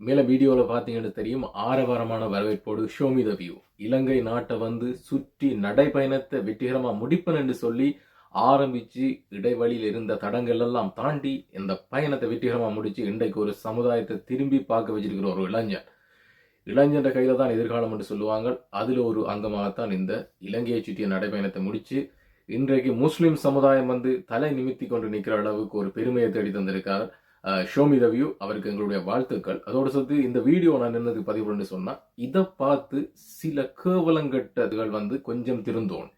மேலே வீடியோவில் பார்த்தீங்கன்னு தெரியும் ஆரவாரமான வரவேற்போடு ஷோமி த வியூ இலங்கை நாட்டை வந்து சுற்றி நடைபயணத்தை வெற்றிகரமாக முடிப்பன் என்று சொல்லி ஆரம்பித்து இடைவெளியில் இருந்த தடங்கள் எல்லாம் தாண்டி இந்த பயணத்தை வெற்றிகரமாக முடித்து இன்றைக்கு ஒரு சமுதாயத்தை திரும்பி பார்க்க வச்சிருக்கிற ஒரு இளைஞன். இளைஞன்ற கையில் தான் எதிர்காலம் என்று சொல்லுவாங்க. அதில் ஒரு அங்கமாகத்தான் இந்த இலங்கையை சுற்றிய நடைபயணத்தை முடித்து இன்றைக்கு முஸ்லீம் சமுதாயம் வந்து தலை நிமித்தி கொண்டு நிற்கிற அளவுக்கு ஒரு பெருமையை தேடி தந்திருக்கார். ஷோமி த வியூ அவருக்கு எங்களுடைய வாழ்த்துக்கள். அதோடு சேர்த்து இந்த வீடியோ நான் நின்னதுக்கு பதிவு பண்ணி சொன்னால் இதை பார்த்து சில கேவலங்கட்டதுகள் வந்து கொஞ்சம் திருந்தோணும்.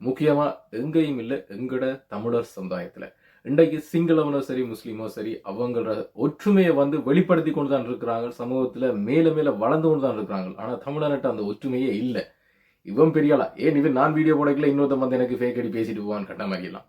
முக்கியமாக எங்கேயும் இல்லை எங்கட தமிழர் சமுதாயத்தில். இன்றைக்கு சிங்களவனோ சரி முஸ்லீமோ சரி அவங்களோட ஒற்றுமையை வந்து வெளிப்படுத்தி கொண்டு தான் இருக்கிறாங்க. சமூகத்தில் மேலே மேலே வளர்ந்து கொண்டு தான் இருக்கிறாங்க. ஆனால் தமிழர்கிட்ட அந்த ஒற்றுமையே இல்லை. இவன் பெரியாளா? ஏன் இவன் நான் வீடியோ போடக்கல இன்னொருத்தன் வந்து எனக்கு ஃபேக் அடி பேசிட்டு போவான்னு கட்ட மாதிரிலாம்.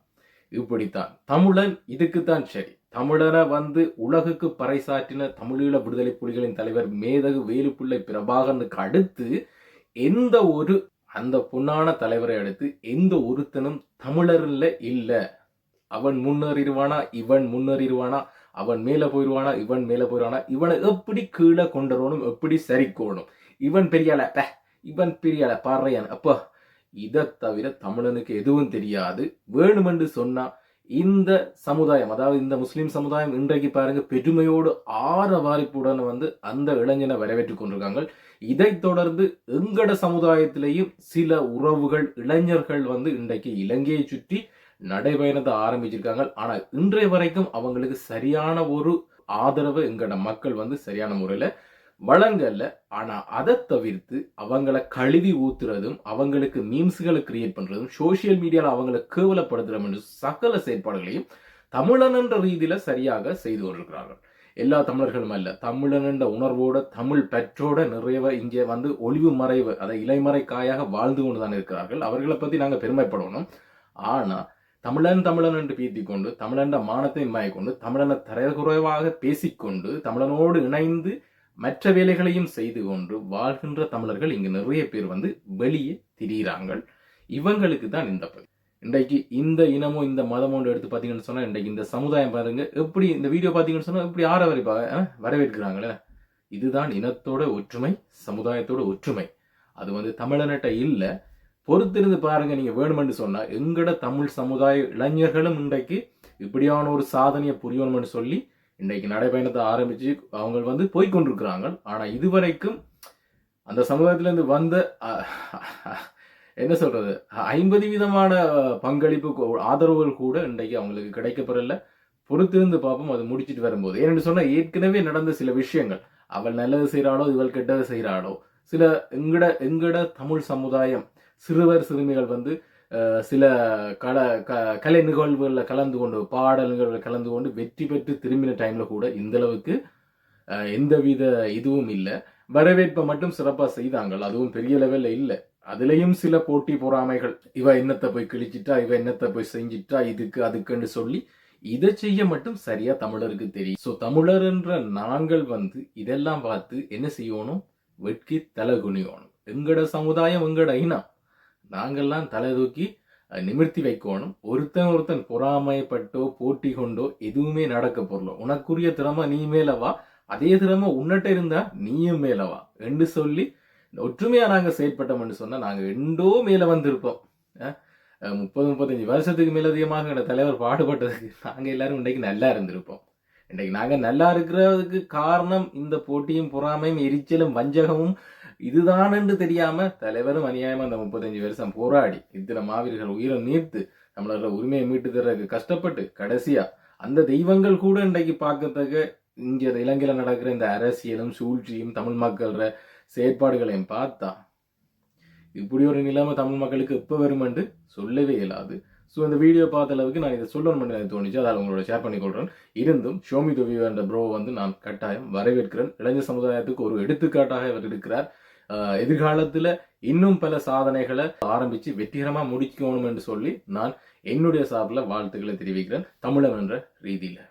இப்படித்தான். தமிழன் இதுக்குத்தான் சரி. தமிழரை வந்து உலகுக்கு பறைசாற்றின தமிழீழ விடுதலை புலிகளின் தலைவர் மேதகு வேலுப்பிள்ளை பிரபாகரனுக்கு அடுத்து எந்த ஒரு அந்த பொன்னான தலைவரை அடுத்து எந்த ஒருத்தனும் தமிழர்ல இல்ல. அவன் முன்னேறிடுவானா? இவன் முன்னேறிடுவானா? அவன் மேல போயிடுவானா? இவன் மேல போயிடுவானா? இவனை எப்படி கீழே கொண்டுறணும் எப்படி சரிக்கோணும்? இவன் பெரியாள? இவன் பெரியாள? பாறையான் அப்போ இதை தவிர தமிழனுக்கு எதுவும் தெரியாது. வேணுமென்று சொன்னா இந்த சமுதாயம் அதாவது இந்த முஸ்லீம் சமுதாயம் இன்றைக்கு பாருங்க பெருமையோடு ஆரவாரிப்புடன் வந்து அந்த இளைஞனை வரவேற்றுக் கொண்டிருக்காங்க. இதைத் தொடர்ந்து எங்கட சமுதாயத்திலேயும் சில உறவுகள் இளைஞர்கள் வந்து இன்றைக்கு இலங்கையை சுற்றி நடைபயணத்தை ஆரம்பிச்சிருக்காங்க. ஆனா இன்றைய வரைக்கும் அவங்களுக்கு சரியான ஒரு ஆதரவு எங்கட மக்கள் வந்து சரியான முறையில வழங்கல ஆனா அதை தவிர்த்து அவங்கள கழுவி ஊத்துறதும் அவங்களுக்கு மீம்ஸ்களை கிரியேட் பண்றதும் சோசியல் மீடியாவில் அவங்கள கேவலப்படுத்துறதும் என்று சகல செயற்பாடுகளையும் தமிழன் என்ற ரீதியில சரியாக செய்து கொண்டிருக்கிறார்கள். எல்லா தமிழர்களும் அல்ல தமிழன் என்ற உணர்வோட தமிழ் பெற்றோட நிறைவ இங்கே வந்து ஒளிவு மறைவு அதை இலைமறை காயாக வாழ்ந்து கொண்டுதான் இருக்கிறார்கள். அவர்களை பத்தி நாங்க பெருமைப்படணும். ஆனா தமிழன் தமிழன் என்று பீத்தி கொண்டு தமிழன் மானத்தை மாய்க்கொண்டு தமிழனை தரக்குறைவாக பேசிக்கொண்டு தமிழனோடு இணைந்து மற்ற வேலைகளையும் செய்து கொண்டு வாழ்கின்ற தமிழர்கள் இங்கு நிறைய பேர் வந்து வெளியே திரியிறாங்க இவங்களுக்கு தான் இந்த பதிவு இன்றைக்கு இந்த இனமோ இந்த மதமோ எடுத்து பார்த்தீங்கன்னு சொன்னால் இன்றைக்கு இந்த சமுதாயம் பாருங்க எப்படி இந்த வீடியோ பார்த்தீங்கன்னு சொன்னால் எப்படி ஆரவரிப்பாக வரவேற்கிறாங்களே? இதுதான் இனத்தோட ஒற்றுமை சமுதாயத்தோட ஒற்றுமை. அது வந்து தமிழனட்ட இல்லை. பொறுத்திருந்து பாருங்க நீங்க வேணுமென்று சொன்னால் எங்கட தமிழ் சமுதாய இளைஞர்களும் இன்றைக்கு இப்படியான ஒரு சாதனையை புரியணும்னு சொல்லி இன்றைக்கு நடைபயணத்தை ஆரம்பித்து அவங்க வந்து போய்கொண்டிருக்கிறாங்க ஆனால் இதுவரைக்கும் அந்த சமூகத்திலேருந்து வந்த என்ன சொல்கிறது ஐம்பது விதமான பங்களிப்பு ஆதரவுகள் கூட இன்றைக்கு அவங்களுக்கு கிடைக்கப்பெறல. பொறுத்திருந்து பார்ப்போம் அது முடிச்சிட்டு வரும்போது. ஏன்னு சொன்னால் ஏற்கனவே நடந்த சில விஷயங்கள். அவள் நல்லது செய்கிறாளோ இவள் கெட்டது செய்கிறாளோ சில எங்கட எங்கட தமிழ் சமுதாயம் சிறுவர் சிறுமிகள் வந்து சில கல க கலை நிகழ்வுகளில் கலந்து கொண்டு பாடல் நிகழ்வுகளில் கலந்து கொண்டு வெற்றி பெற்று திரும்பின டைமில் கூட இந்த அளவுக்கு எந்தவித இதுவும் இல்லை. வரவேற்பை மட்டும் சிறப்பாக செய்தாங்க. அதுவும் பெரிய லெவலில் இல்லை. அதுலேயும் சில போட்டி பொறாமைகள். இவ என்னத்தை போய் கிழிச்சிட்டா? இவ என்னத்தை போய் செஞ்சிட்டா? இதுக்கு அதுக்குன்னு சொல்லி இதை செய்ய மட்டும் சரியா தமிழருக்கு தெரியும். ஸோ தமிழர்ன்ற நாங்கள் வந்து இதெல்லாம் பார்த்து என்ன செய்யணும்? வெட்கி தலை குனியணும் எங்கட சமுதாயம் எங்கட இனம் நாங்கள்லாம் தலை தூக்கி நிமிர்த்தி வைக்கணும். ஒருத்தன் ஒருத்தன் பொறாமைப்பட்டோ போட்டி கொண்டோ எதுவுமே நடக்க பொருளோ. உனக்குரிய திறமை நீ மேலவா அதே திறமை உன்னட்ட இருந்தா நீயும் மேலவா என்று சொல்லி ஒற்றுமையா நாங்க செயற்பட்டோம்னு சொன்னா நாங்க எண்டோ மேல வந்திருப்போம். முப்பது முப்பத்தஞ்சு வருஷத்துக்கு மேலதிகமாக எங்க தலைவர் பாடுபட்டதுக்கு நாங்க எல்லாரும் இன்னைக்கு நல்லா இருந்திருப்போம். இன்றைக்கு நாங்க நல்லா இருக்கிறதுக்கு காரணம் இந்த போட்டியும் பொறாமையும் எரிச்சலும் வஞ்சகமும் இதுதான் என்று தெரியாம தலைவரும் அநியாயமா அந்த முப்பத்தஞ்சு வருஷம் போராடி இத்தனை மாவீரர்கள் உயிரை நீர்த்து நம்மளோட உரிமையை மீட்டு தர்றதுக்கு கஷ்டப்பட்டு கடைசியா அந்த தெய்வங்கள் கூட இன்றைக்கு பார்க்கறதுக்கு இங்க இலங்கையில நடக்கிற இந்த அரசியலும் சூழ்ச்சியும் தமிழ் மக்கள செயற்பாடுகளையும் பார்த்தா இப்படி ஒரு நிலைமை தமிழ் மக்களுக்கு எப்போ வருமென்று சொல்லவே இயலாது. ஸோ இந்த வீடியோ பார்த்த அளவுக்கு நான் இதை சொல்லணும்னு எனக்கு தோணுச்சு. அதை உங்களோட ஷேர் பண்ணிக்கொள்கிறேன் இருந்தும் ஷோமி துவி என்ற ப்ரோ வந்து நான் கட்டாயம் வரவேற்கிறேன். இளைஞர் சமுதாயத்துக்கு ஒரு எடுத்துக்காட்டாக இவர் இருக்கிறார். எதிர்காலத்தில் இன்னும் பல சாதனைகளை ஆரம்பித்து வெற்றிகரமாக முடிக்கணும் என்று சொல்லி நான் என்னுடைய சார்பில் வாழ்த்துக்களை தெரிவிக்கிறேன் தமிழன் என்ற ரீதியில்.